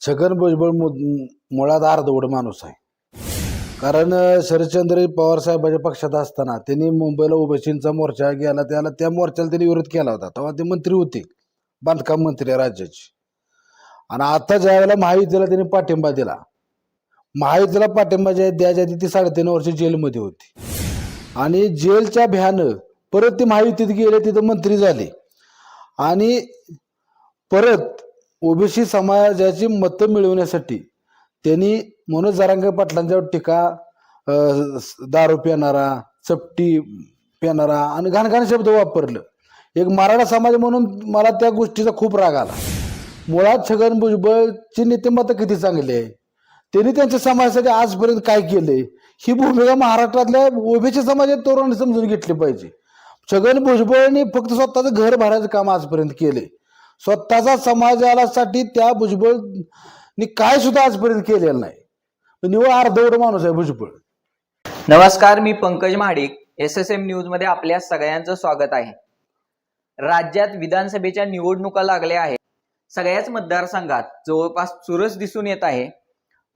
छगन भुजबळ मु- मुळात अर्धवट माणूस आहे. कारण शरदचंद्र पवार साहेबांच्या पक्षात असताना त्यांनी मुंबईला ओबीसींचा मोर्चा गेला त्याला त्या मोर्चाला त्यांनी विरोध केला होता. तेव्हा ते मंत्री होते बांधकाम मंत्री आहे राज्याचे. आणि आता ज्या वेळेला महायुतीला त्यांनी पाठिंबा दिला महायुतीला पाठिंबा ज्या द्यायच्या ती साडेतीन वर्ष जेलमध्ये होती. आणि जेलच्या भ्यानं परत ते महायुतीत गेले तिथं मंत्री झाले. आणि परत ओबीसी समाजाची मतं मिळवण्यासाठी त्यांनी मनोज जारांगे पाटलांच्यावर टीका दारू पिणारा चपटी पिणारा आणि घाणघाण शब्द वापरलं. एक मराठा समाज म्हणून मला त्या गोष्टीचा खूप राग आला. मुळात छगन भुजबळची नेतेमत किती चांगली आहे? त्यांनी त्यांच्या समाजासाठी आजपर्यंत काय केले ही भूमिका महाराष्ट्रातल्या ओबीसी समाजात तरुणांनी समजून घेतली पाहिजे. छगन भुजबळने फक्त स्वतःचं घर भरायचं काम आजपर्यंत केले स्वतःचा समाजासाठी त्या भुजबळनी काय सुद्धा आजपर्यंत केलेलं नाही. म्हणजे निवड अर्धवट माणूस आहे भुजबळ. नमस्कार मी Pankaj Mahadik S S M न्यूजमध्ये आपल्या सगळ्यांचं स्वागत आहे. राज्यात विधानसभेच्या निवडणुका लागल्या आहेत. सगळ्याच मतदारसंघात जवळपास चुरस दिसून येत आहे.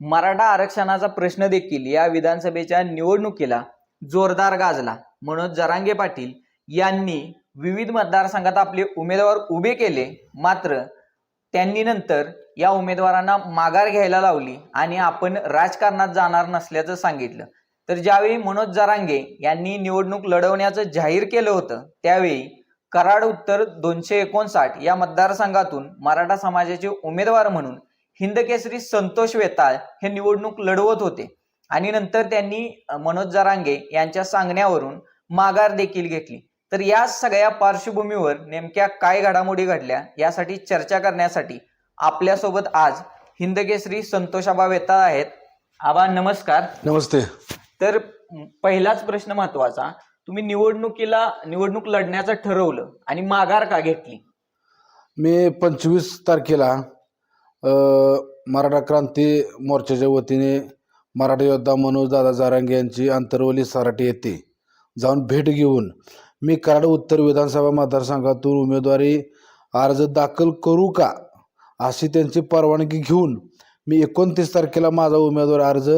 मराठा आरक्षणाचा प्रश्न देखील या विधानसभेच्या निवडणुकीला जोरदार गाजला. मनोज जरांगे पाटील यांनी विविध मतदारसंघात आपले उमेदवार उभे केले मात्र त्यांनी नंतर या उमेदवारांना माघार घ्यायला लावली आणि आपण राजकारणात जाणार नसल्याचं सांगितलं. तर ज्यावेळी मनोज जरांगे यांनी निवडणूक लढवण्याचं जाहीर केलं होतं त्यावेळी कराड उत्तर दोनशे एकोणसाठ या मतदारसंघातून मराठा समाजाचे उमेदवार म्हणून हिंदकेसरी संतोष वेताळ हे निवडणूक लढवत होते आणि नंतर त्यांनी मनोज जरांगे यांच्या सांगण्यावरून माघार देखील घेतली. तर या सगळ्या पार्श्वभूमीवर नेमक्या काय घडामोडी घडल्या यासाठी चर्चा करण्यासाठी आपल्यासोबत आज हिंदकेसरी संतोषाबा वेताळ आहेत. आबा नमस्कार. नमस्ते. तर पहिलाच प्रश्न महत्त्वाचा तुम्ही निवडणुकीला निवडणूक लढण्याचं ठरवलं आणि माघार का घेतली? मी पंचवीस तारखेला मराठा क्रांती मोर्चाच्या वतीने मराठा योद्धा मनोज दादा जारांगे यांची आंतरवली सराटी येथे जाऊन भेट घेऊन मी कराड उत्तर विधानसभा मतदारसंघातून उमेदवारी अर्ज दाखल करू का? अशी त्यांची परवानगी घेऊन मी एकोणतीस तारखेला माझा उमेदवार अर्ज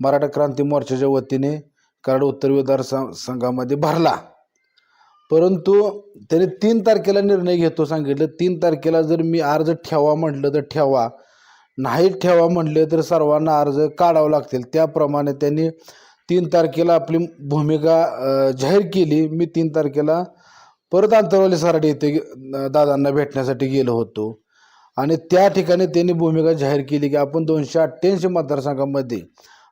मराठा क्रांती मोर्चाच्या वतीने कराड उत्तर विधानसंघामध्ये भरला. परंतु त्याने तीन तारखेला निर्णय घेतो सांगितलं. तीन तारखेला जर मी अर्ज ठेवा म्हटलं तर ठेवा. नाही ठेवा म्हटले तर सर्वांना अर्ज काढावं लागतील. त्याप्रमाणे त्यांनी तीन तारखेला आपली भूमिका जाहीर केली. मी तीन तारखेला परत अंतरवाली सराटी येथे दादांना भेटण्यासाठी गेलो होतो. आणि त्या ठिकाणी त्यांनी भूमिका जाहीर केली की आपण दोनशे अठ्ठ्याऐंशी मतदारसंघामध्ये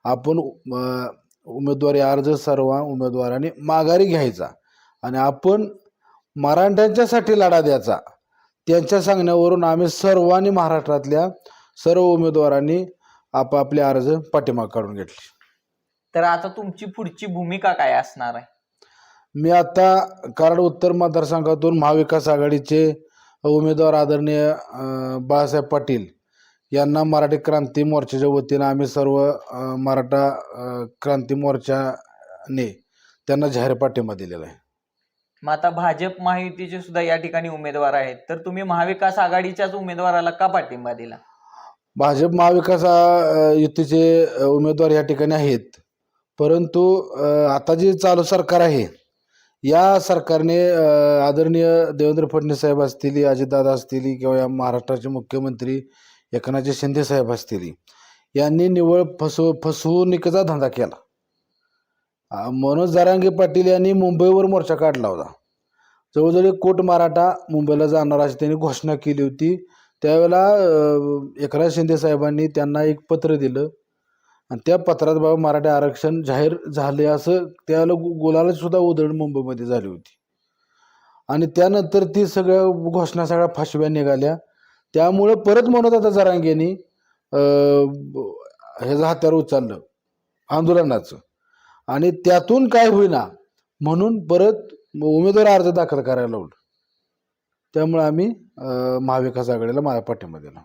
आपण उमेदवारी अर्ज सर्व उमेदवारांनी माघारी घ्यायचा. आणि आपण मराठ्यांच्यासाठी लढा द्यायचा. त्यांच्या सांगण्यावरून आम्ही सर्वांनी महाराष्ट्रातल्या सर्व उमेदवारांनी आपापले अर्ज पाठीमाग काढून घेतले. तर आता तुमची पुढची भूमिका काय असणार आहे? मी आता कराड उत्तर मतदारसंघातून महाविकास आघाडीचे उमेदवार आदरणीय बाळासाहेब पाटील यांना मराठी क्रांती मोर्चाच्या वतीनं आम्ही सर्व मराठा क्रांती मोर्चाने त्यांना जाहीर पाठिंबा दिलेला आहे. मग आता भाजप महायुतीचे सुद्धा या ठिकाणी उमेदवार आहेत. तर तुम्ही महाविकास आघाडीच्याच उमेदवाराला का पाठिंबा दिला? भाजप महाविकास युतीचे उमेदवार या ठिकाणी आहेत. परंतु आता जे चालू सरकार आहे या सरकारने आदरणीय देवेंद्र फडणवीस साहेब असतील अजितदादा असतील किंवा या महाराष्ट्राचे मुख्यमंत्री एकनाथजी शिंदे साहेब असतील यांनी निवळ फसव फसवणुकीचा धंदा केला. मनोज जारांगे पाटील यांनी मुंबईवर मोर्चा काढला होता. जवळजवळ एक कोट मराठा मुंबईला जाणार अशी त्यांनी घोषणा केली होती. त्यावेळेला एकनाथ शिंदे साहेबांनी त्यांना एक पत्र दिलं. आणि त्या पत्रात बाबा मराठी आरक्षण जाहीर झाले असं त्याला गु- गुलाला सुद्धा उधळण मुंबईमध्ये झाली होती. आणि त्यानंतर ती सगळ्या घोषणा सगळ्या फाशव्या निघाल्या. त्यामुळे परत म्हणत आता जरांगेनी ह्याचं हत्यार उचललं आंदोलनाचं. आणि त्यातून काय होईना म्हणून परत उमेदवार अर्ज दाखल करायला लावलं. त्यामुळे आम्ही महाविकास आघाडीला माझ्या पाठिंबा दिला.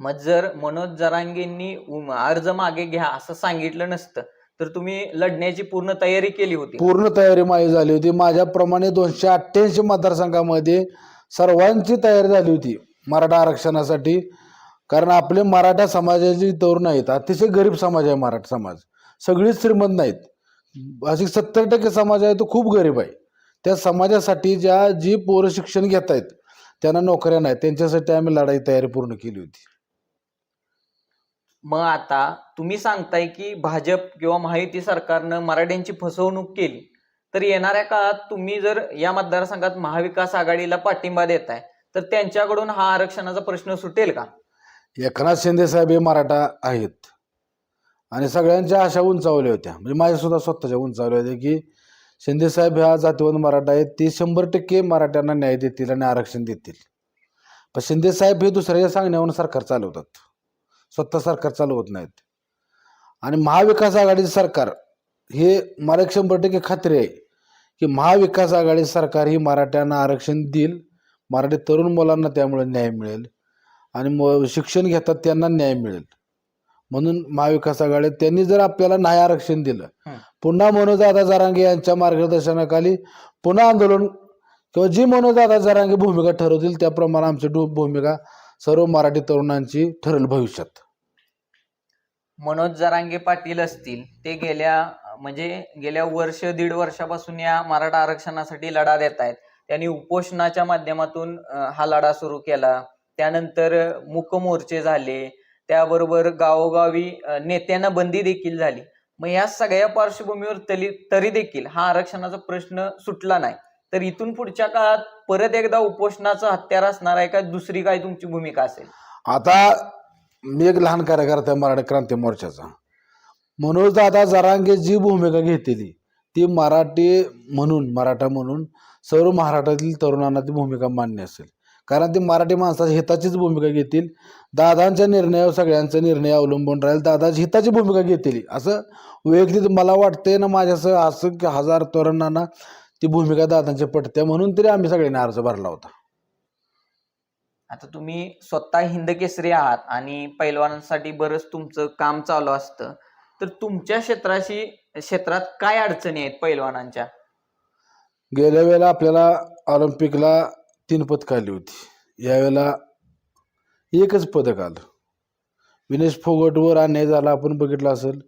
मग जर मनोज जरांगेंनी अर्ज मागे घ्या असं सांगितलं नसतं तर तुम्ही लढण्याची पूर्ण तयारी केली होती. पूर्ण तयारी माझी झाली होती. माझ्याप्रमाणे दोनशे अठ्ठ्याऐंशी मतदारसंघामध्ये सर्वांची तयारी झाली होती मराठा आरक्षणासाठी. कारण आपले मराठा समाजाचे तरुण आहेत. अतिशय गरीब समाज आहे मराठा समाज. सगळीच श्रीमंत नाहीत. असे सत्तर टक्के समाज आहे तो खूप गरीब आहे. त्या समाजासाठी ज्या जी पोरं शिक्षण घेत आहेत त्यांना नोकऱ्या नाहीत. त्यांच्यासाठी आम्ही लढाई तयारी पूर्ण केली होती. मग आता तुम्ही सांगताय की भाजप किंवा महायुती सरकारनं मराठ्यांची फसवणूक केली. तर येणाऱ्या काळात तुम्ही जर या मतदारसंघात महाविकास आघाडीला पाठिंबा देताय तर त्यांच्याकडून हा आरक्षणाचा प्रश्न सुटेल का? एकनाथ शिंदे साहेब हे मराठा आहेत. आणि सगळ्यांच्या आशा उंचावल्या होत्या. म्हणजे माझ्या सुद्धा स्वतःच्या उंचावल्या होत्या की शिंदे साहेब ह्या जातीवंत मराठा आहेत. ते शंभर टक्के मराठ्यांना न्याय देतील आणि आरक्षण देतील. पण शिंदे साहेब हे दुसऱ्याच्या सांगण्यावरून सरकार चालवतात. स्वतः सरकार चालवत नाहीत. आणि महाविकास आघाडीचं सरकार हे मला एक शंभर टक्के खात्री आहे की महाविकास आघाडी सरकार ही मराठ्यांना आरक्षण देईल. मराठी तरुण मुलांना त्यामुळे न्याय मिळेल आणि म शिक्षण घेतात त्यांना न्याय मिळेल. म्हणून महाविकास आघाडी त्यांनी जर आपल्याला नाही आरक्षण दिलं. पुन्हा मनोजदादा जरांगे यांच्या मार्गदर्शनाखाली पुन्हा आंदोलन किंवा जी मनोजदादा जरांगे भूमिका ठरवतील त्याप्रमाणे आमची भूमिका सर्व मराठी तरुणांची ठरेल भविष्यात. मनोज जरांगे पाटील असतील ते गेल्या म्हणजे गेल्या वर्ष दीड वर्षापासून या मराठा आरक्षणासाठी लढा देत आहेत त्यांनी उपोषणाच्या माध्यमातून हा लढा सुरू केला. त्यानंतर मुक मोर्चे झाले. त्याबरोबर गावोगावी नेत्यांना बंदी देखील झाली. मग या सगळ्या पार्श्वभूमीवर तरी तरी देखील हा आरक्षणाचा प्रश्न सुटला नाही. तर इथून पुढच्या काळात परत एकदा उपोषणाचं हत्यार असणार आहे का? दुसरी काय तुमची भूमिका असेल? आता मी एक लहान कार्यकर्ता आहे मराठी क्रांती मोर्चाचा. मनोज दादा जरांगे जी भूमिका घेतली ती मराठी म्हणून मराठा म्हणून सर्व महाराष्ट्रातील तरुणांना ती भूमिका मान्य असेल. कारण ती मराठी माणसाच्या हिताचीच भूमिका घेतील. दादांच्या निर्णयावर सगळ्यांचा निर्णय अवलंबून राहील. दादाची हिताची भूमिका घेतली. असं वैयक्तिक मला वाटते ना माझ्यासह असं की हजार तरुणांना ती भूमिका दादांची पटते म्हणून तरी आम्ही सगळ्यांनी अर्ज भरला होता. आता तुम्ही स्वतः हिंद केसरी आहात आणि पैलवानांसाठी बरंच तुमचं काम चालू असतं. तर तुमच्या क्षेत्राशी क्षेत्रात काय अडचणी आहेत पैलवानांच्या? गेल्या वेळेला आपल्याला ऑलिम्पिकला तीन पदकं आली होती. यावेळेला एकच पदक आलं. विनेश फोगटवर अन्याय झाला आपण बघितलं असेल.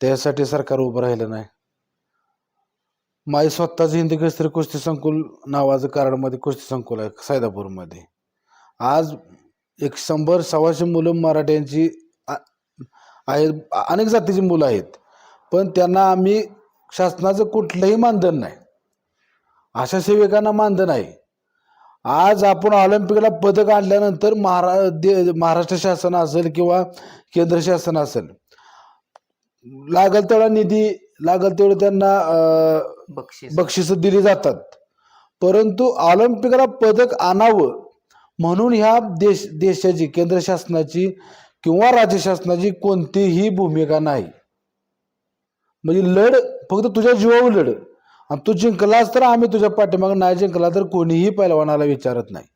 त्यासाठी सरकार उभं राहिलं नाही. माझी स्वतःचं हिंदी केसरी कुस्ती संकुल नावाचं कराडमध्ये कुस्ती संकुल आहे सैदापूरमध्ये आज एक शंभर सव्वाशे मुलं मराठ्यांची आहेत अनेक जातीची मुलं आहेत. पण त्यांना आम्ही शासनाचं कुठलंही मानधन नाही. अशा सेविकांना मानधन आहे. आज आपण ऑलिम्पिकला पदक आणल्यानंतर महारा दे महाराष्ट्र शासन असेल किंवा केंद्र शासन असेल लागल तेवढा निधी लागल तेवढं त्यांना बक्षीस. बक्षिसं दिली जातात. परंतु ऑलिम्पिकला पदक आणावं म्हणून ह्या देश देशाची केंद्र शासनाची किंवा राज्य शासनाची कोणतीही भूमिका नाही. म्हणजे लढ फक्त तुझ्या जीवावर लढ. आणि तू जिंकलास तर आम्ही तुझ्या पाठीमागे नाही जिंकला तर कोणीही पैलवानाला विचारत नाही.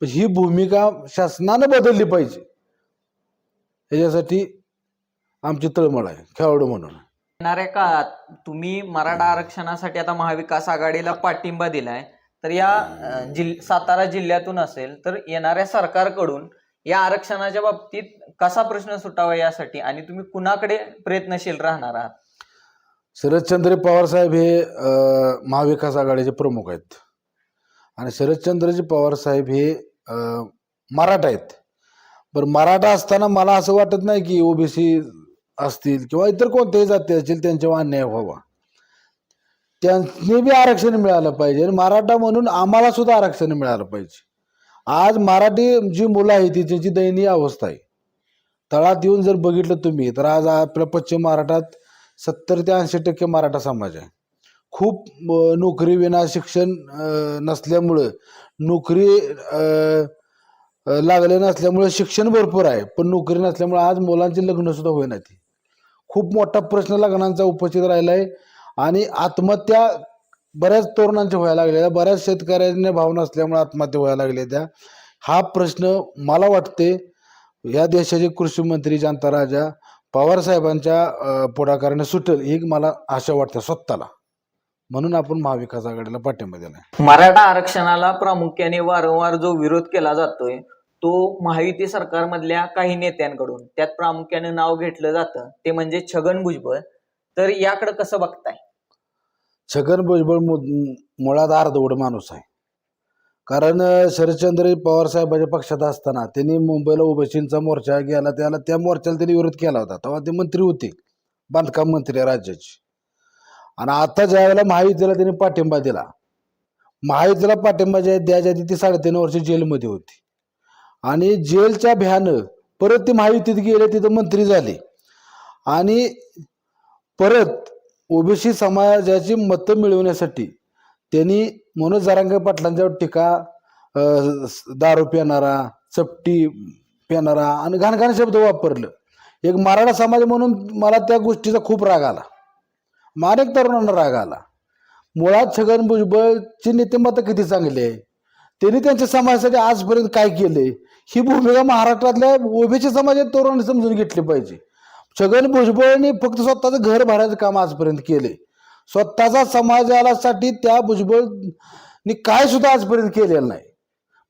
पण ही भूमिका शासनानं बदलली पाहिजे. याच्यासाठी आमची तळमळ आहे. खेळाडू म्हणून. येणाऱ्या काळात तुम्ही मराठा आरक्षणासाठी आता महाविकास आघाडीला पाठिंबा दिलाय. तर या जिल सातारा जिल्ह्यातून असेल तर येणाऱ्या सरकारकडून या आरक्षणाच्या बाबतीत कसा प्रश्न सुटावा यासाठी आणि तुम्ही कुणाकडे प्रयत्नशील राहणार आहात? शरदचंद्र पवार साहेब हे महाविकास आघाडीचे प्रमुख आहेत. आणि शरदचंद्रजी पवार साहेब हे मराठा आहेत. पण मराठा असताना मला असं वाटत नाही की ओबीसी असतील किंवा इतर कोणत्याही जाती असतील त्यांच्यावर अन्याय व्हावा. त्यांनी बी आरक्षण मिळालं पाहिजे. आणि मराठा म्हणून आम्हाला सुद्धा आरक्षण मिळालं पाहिजे. आज मराठी जी मुलं आहेत ती त्यांची दयनीय अवस्था आहे तळात येऊन जर बघितलं तुम्ही तर आज आपल्या पश्चिम महाराष्ट्रात सत्तर ते ऐंशी टक्के मराठा समाज आहे. खूप नोकरी विना शिक्षण नसल्यामुळं नोकरी लागले नसल्यामुळे शिक्षण भरपूर आहे. पण नोकरी नसल्यामुळे आज मुलांची लग्न सुद्धा होईना ती. खूप मोठा प्रश्न लग्नांचा उपस्थित राहिला आहे आणि आत्महत्या बऱ्याच तरुणांच्या व्हायला लागलेल्या बऱ्याच शेतकऱ्यांना भाव नसल्यामुळे आत्महत्या व्हायला लागल्या त्या हा प्रश्न मला वाटते या देशाचे कृषी मंत्री जनता राजा पवार साहेबांच्या पुढाकाराने सुटेल ही मला आशा वाटते स्वतःला. म्हणून आपण महाविकास आघाडीला पाठिंबा दिला मराठा आरक्षणाला प्रामुख्याने वारंवार जो विरोध केला जातोय तो महायुती सरकारमधल्या काही नेत्यांकडून त्यात प्रामुख्याने नाव घेतलं जातं ते म्हणजे छगन भुजबळ. तर याकडे कसं बघताय? छगन भुजबळ मु- मुळात अर्धवड माणूस आहे. कारण शरदचंद्र पवार साहेबांच्या पक्षात असताना त्यांनी मुंबईला ओबीसींचा मोर्चा गेला त्याला त्या मोर्चाला त्यांनी विरोध केला होता. तेव्हा ते मंत्री होते बांधकाम मंत्री राज्याचे. आणि आता ज्या वेळेला महायुतीला त्यांनी पाठिंबा दिला महायुतीला पाठिंबा ज्या द्यायच्या आधी ती साडेतीन वर्ष जेलमध्ये होती. आणि जेलच्या भ्यानं परत ते महायुतीत गेले तिथं मंत्री झाले. आणि परत ओबीसी समाजाची मतं मिळवण्यासाठी त्यांनी मनोज जारांगे पाटलांच्यावर टीका दारू पिणारा चपटी पिणारा आणि घाणघाण शब्द वापरलं. एक मराठा समाज म्हणून मला त्या गोष्टीचा खूप राग आला. मग अनेक तरुणांना राग आला. मुळात छगन भुजबळचे नेते मतं किती चांगली? आहे त्यांनी त्यांच्या समाजासाठी आजपर्यंत काय केले? ही भूमिका महाराष्ट्रातल्या ओबीसी समाजात तरुणांनी समजून घेतली पाहिजे. छगन भुजबळांनी फक्त स्वतःचं घर भरायचं काम आजपर्यंत केले. स्वतःचा समाजासाठी त्या भुजबळनी काय सुद्धा आजपर्यंत केलेलं नाही.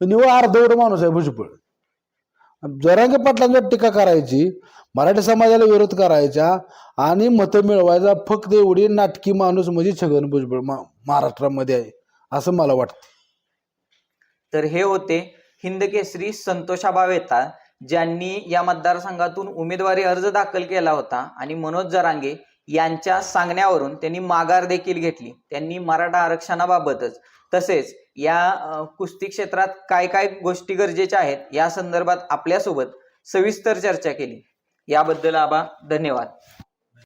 निवड अर्धवट माणूस आहे भुजबळ. जरांगे पाटलांवर टीका करायची मराठी समाजाला विरोध करायचा आणि मतं मिळवायचा फक्त एवढी नाटकी माणूस म्हणजे छगन भुजबळ महाराष्ट्रामध्ये आहे असं मला वाटतं. तर हे होते हिंद केसरी संतोषाबा वेताळ ज्यांनी या मतदारसंघातून उमेदवारी अर्ज दाखल केला होता आणि मनोज जरांगे यांच्या सांगण्यावरून त्यांनी माघार देखील घेतली. त्यांनी मराठा आरक्षणाबाबतच तसेच या कुस्ती क्षेत्रात काय काय गोष्टी गरजेच्या आहेत या संदर्भात आपल्यासोबत सविस्तर चर्चा केली. याबद्दल आबा धन्यवाद.